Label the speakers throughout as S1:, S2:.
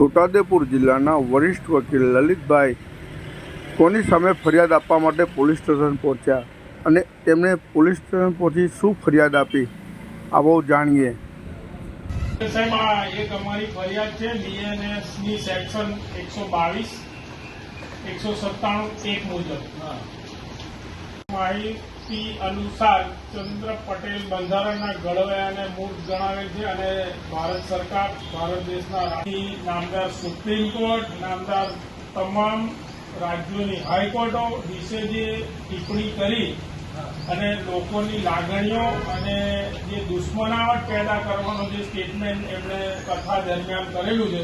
S1: છોટાઉદેપુર જિલ્લાના વરિષ્ઠ વકીલ લલિતભાઈ કોની સામે ફરિયાદ આપવા માટે પોલીસ સ્ટેશન પહોંચ્યા અને તેમણે પોલીસ સ્ટેશન પહોંચી શું ફરિયાદ આપી આવો જાણીએ.
S2: સાહેબ, આ એક અમારી ફરિયાદ છે બીએનએસની સેક્શન એકસો બાવીસ, એકસો સત્તાણું, એક મુજબ. માહિતી અનુસાર ચંદ્ર પટેલ બંધારણના ઘડવૈયાને મૂળ જણાવે છે અને ભારત સરકાર, ભારત દેશના નામદાર સુપ્રીમ કોર્ટ, નામદાર તમામ રાજ્યોની હાઈકોર્ટો વિશે જે ટિપ્પણી કરી અને લોકોની લાગણીઓ અને જે દુશ્મનાવટ પેદા કરવાનો જે સ્ટેટમેન્ટ એમણે કથા દરમિયાન કરેલું છે,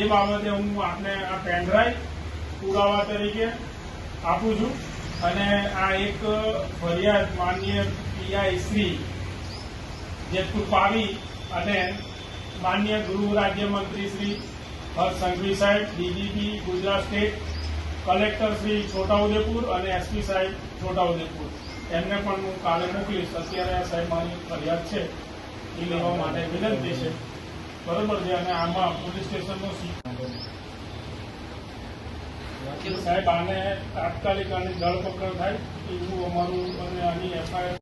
S2: એ બાબતે હું આપને આ પેનડ્રાઈવ પુરાવા તરીકે આપું છું. અને આ એક ફરિયાદ માન્ય પીઆઈ શ્રી જેતપુર પાવી અને માન્ય ગૃહ રાજ્યમંત્રી શ્રી હર્ષ સંઘવી સાહેબ, DGP Gujarat state, collector Shri Chhotaudepur અને એસપી સાહેબ છોટાઉદેપુર. એમને પણ હું કાલે મોકલીશ. અત્યારે સાહેબ મારી ફરિયાદ છે, એ લેવા માટે વિનંતી છે. બરોબર છે, અને આમાં પોલીસ સ્ટેશનનો સી સાહેબ આને તાત્કાલિક આની ધરપકડ થાય એવું અમારું અને આની એફઆઈઆર